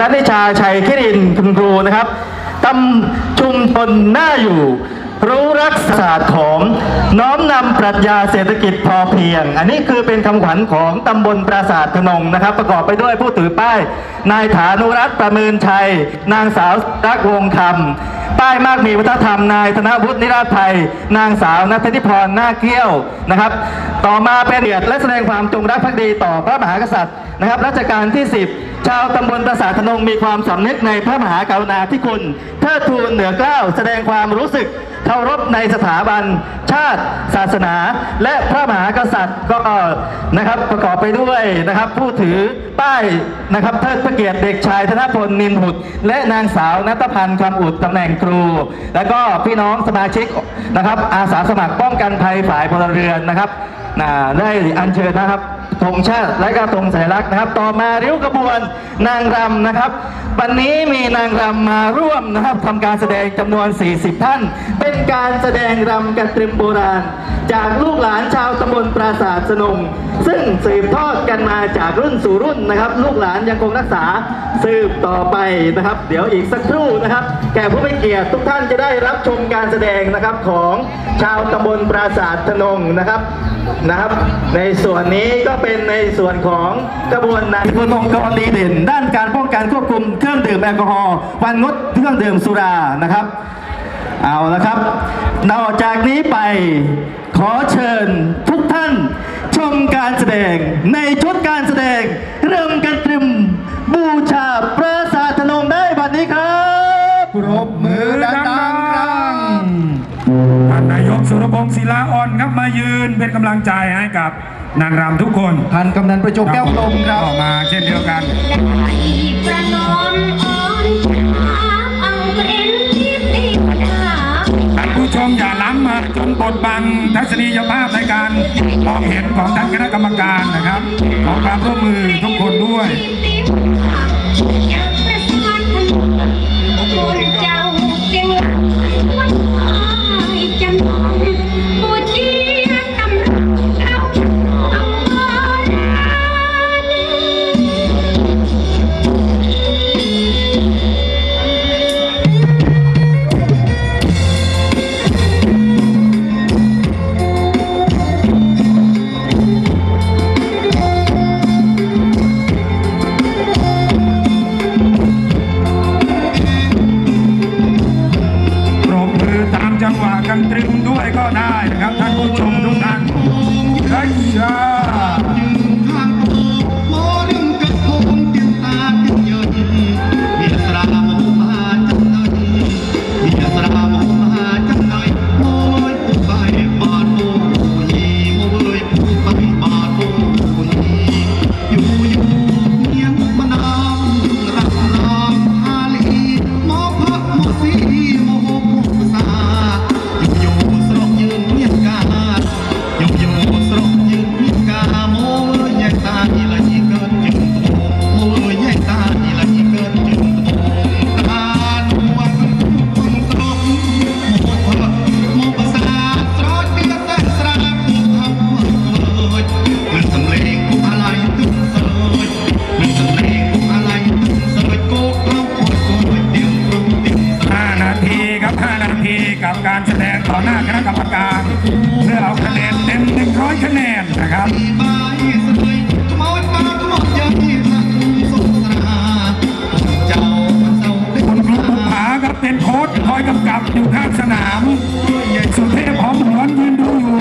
นัทนิชาชัยคิรินคุณครูนะครับตำชุมชนน่าอยู่ รู้รักศาสตร์ของน้อมนำปรัชญาเศรษฐกิจพอเพียง อันนี้คือเป็นคำขวัญของตำบลปราสาทพนงนะครับ ประกอบไปด้วยผู้ถือป้าย นายฐานุรัตน์ประเมินชัย นางสาวรักวงคำ ใต้มากมีวัฒนธรรมนายธนวุฒินิราชไทย นางสาวนัทธิพรนาเกี้ยวนะครับ ต่อมาเป็นเกียดและแสดงความจงรักภักดีต่อพระมหากษัตริย์นะครับรัชกาลที่ 10 ชาวตำบลประสาทนงมีความสำนึกในพระมหากรุณาธิคุณเทิดทูนเหนือเกล้าแสดงความรู้สึก เคารพในสถาบันชาติ ศาสนา และพระมหากษัตริย์ก็นะครับประกอบไปด้วยนะครับ ผู้ถือป้ายนะครับเทิดพระเกียรติเด็กชายธนพลนินหุด และนางสาวนัตพันธ์คำอุดตำแหน่งครู และก็พี่น้องสมาชิกนะครับอาสาสมัครป้องกันภัยฝ่ายพลเรือนนะครับนะได้อัญเชิญนะครับ ธงชาติและก็ธงสัญลักษณ์นะครับ ต่อมาริ้วกระบวนนางรำนะครับ วันนี้มีนางรำมาร่วมนะครับทำการแสดงจำนวน 40 ท่าน เป็นการแสดงรำกันตรึมโบราณ จากลูกหลานชาวตำบลปราสาทสนงซึ่งสืบทอดกันมาจากรุ่นสู่รุ่นนะครับ ลูกหลานยังคงรักษาสืบต่อไปนะครับ เดี๋ยวอีกสักครู่นะครับ แก่ผู้มีเกียรติทุกท่านจะได้รับชมการแสดงนะครับของชาวตำบลปราสาทสนงนะครับนะครับ ในส่วนนี้ก็เป็นในส่วนของกระบวนการคุณองค์กรดีเด่น ด้านการป้องกันควบคุมเครื่องดื่มแอลกอฮอล์วันงดเครื่องดื่มสุรานะครับ เอาละครับนอกจากนี้ไปขอเชิญทุกท่านชมการแสดงในชุดการแสดง เริ่มกันตรึมบูชาปราสาทธนงได้บัดนี้ครับปรบมือดังๆครับท่านนายกสุรพงศ์ศิลาอ่อนครับมายืนเป็นกำลังใจให้กับ นางรำทุกคนท่านกำนันประจบแก้วพรหมครับ ออกมาเช่นเดียวกันประนอนอ่อนช้าเอาเอ็นที่ติดขาท่านผู้ชมอย่าล้ำมาจนบดบังทัศนียภาพในการมองเห็นของท่านคณะกรรมการนะครับ ขอความร่วมมือทุกคนด้วยติด แสดงต่อหน้าคณะกรรมการเพื่อเอาคะแนนเต็ม100คะแนนนะครับบายสะเลยขโมยปลาขโมยยันที่พระคุณทรงสราเจ้าพระเจ้าได้คุณครูบุภาครับเป็นโค้ชคอยกำกับอยู่ข้างสนามสุเทพหอมหวนยืนดูอยู่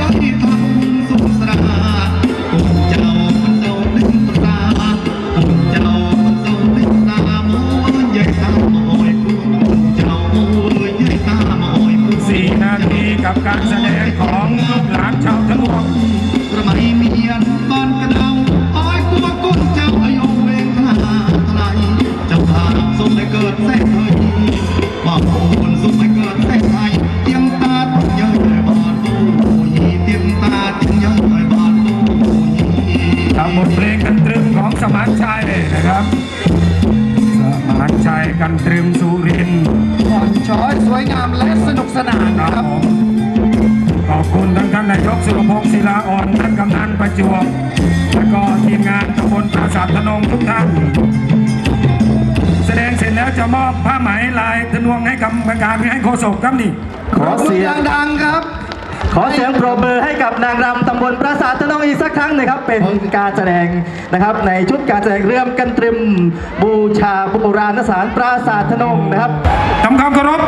Yeah. ตรึมสุรินทร์อ่อนช้อยสวยงามและสนุกสนานคนะรับครับผมขอบคุณทั้งท่านนายกสุรพงศ์ศิลาอ่อนท่านกำนันประจวบและก็ทีมงานตำบลปราสาทพนงทุกท่าน แสดงเสร็จแล้วจะมอบผ้าไหมลายทะนวงให้กรรมการให้โฆษกครับนี่ ขอเสียงดังๆครับ ขอเสียงปรบมือให้กับนางรำตำบลปราสาททนงอีกสักครั้งหนึ่งครับเป็นการแสดงนะครับ ในชุดการแสดงเรื่องกันตรึมบูชาโบราณสถานปราสาททนงนะครับทำความเคารพ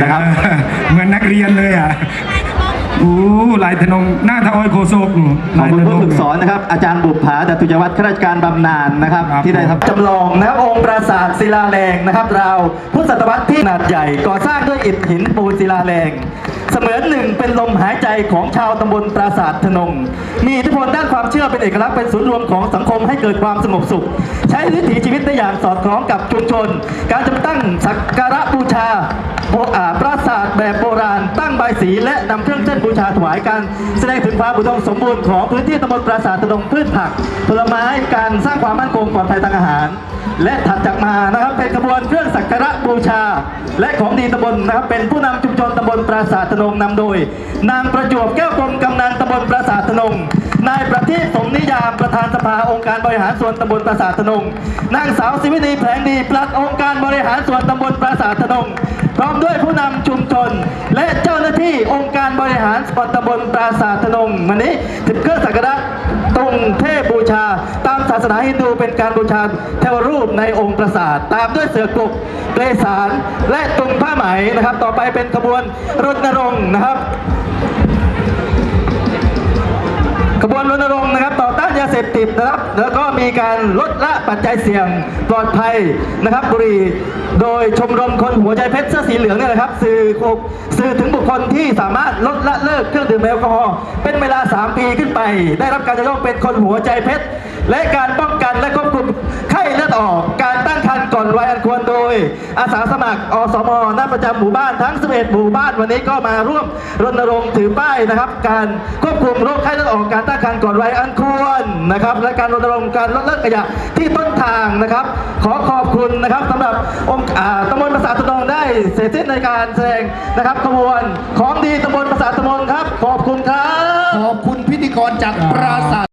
นะครับ เหมือนนักเรียนเลยอะอู้ลายทะนงหน้าทะออยโคโซกขอบลายคุณทะนผู้งฝึกสอนนะครับ อาจารย์บุปผาดตุยวัฒน์ข้าราชการบำนาญนะครับครับ ที่ได้ทำจำลองนะครับองค์ปราสาทศิลาแรงนะครับราวพุทธศตวรรษที่ขนาดใหญ่ก่อสร้างด้วยอิฐหินปูนศิลาแรง เสมือนหนึ่งเป็นลมหายใจของชาวตำบลปราสาทธนง มีอิทธิพลด้านความเชื่อเป็นเอกลักษณ์เป็นศูนย์รวมของสังคมให้เกิดความสงบสุข ใช้วิถีชีวิตได้อย่างสอดคล้องกับชุมชน การจัดตั้งสักการะบูชา ปราสาทแบบโบราณตั้งใบสีและนำเครื่องเส้นบูชาถวายกันแสดงถึงความอุดมสมบูรณ์ของพื้นที่ตำบลปราสาททนงพืชผักผลไม้การสร้างความมั่นคงปลอดภัยทางอาหาร และถัดจากมานะครับเป็นขบวนเครื่องสักการะบูชา และของดีตำบลนะครับเป็นผู้นำชุมชนตำบลปราสาททนงนำโดย นางประจวบแก้วกรมกำนันตำบลปราสาททนงนายประทีปสมนิยามประธานสภาองค์การบริหารส่วนตำบลปราสาทนงนางสาวสิวินีแผลงดีปลัดองค์การบริหารส่วนตำบลปราสาทนงพร้อมด้วยผู้นำชุมชน และเจ้าหน้าที่องค์การบริหารส่วนตำบลปราสาทนงวันนี้ถึงเครื่องสักการะตรงเทพบูชา ตามศาสนาฮินดูเป็นการบูชาเทวรูปในองค์ปราสาทตามด้วยเสือกกเกรสารและตุงผ้าไหมนะครับ ต่อไปเป็นขบวนรณรงค์นะครับ ขบวนรณรงค์นะครับต่อต้านยาเสพติดนะครับ แล้วก็มีการลดละปัจจัยเสี่ยงปลอดภัยนะครับบุหรี่โดยชมรมคนหัวใจเพชรเสื้อสีเหลืองเนี่ยนะครับ สื่อสื่อถึงบุคคลที่สามารถลดละเลิกเครื่องดื่มแอลกอฮอล์เป็นเวลา 3 ปีขึ้นไป ได้รับการจะต้องเป็นคนหัวใจเพชรและการป้องกันและควบคุมไข้เลือดออกการตั้งครรภ์ก่อนวัยอันควรโดย อาสาสมัครอสมหน้าประจำหมู่บ้านทั้ง 11 หมู่บ้านวันนี้ก็มาร่วมรณรงค์ถือป้ายนะครับ การควบคุมโรคไข้เลือดออกการตั้งครรภ์ก่อนวัยอันควรนะครับ และการรณรงค์การลดเลิกขยะที่ต้นทางนะครับ ขอขอบคุณนะครับสำหรับองค์ตำบลประสาทตะนงได้เสร็จสิ้นในการแสดงนะครับขบวนของดีตำบลประสาทตะนงครับ ขอบคุณครับ ขอบคุณพิธีกรจากปราสาท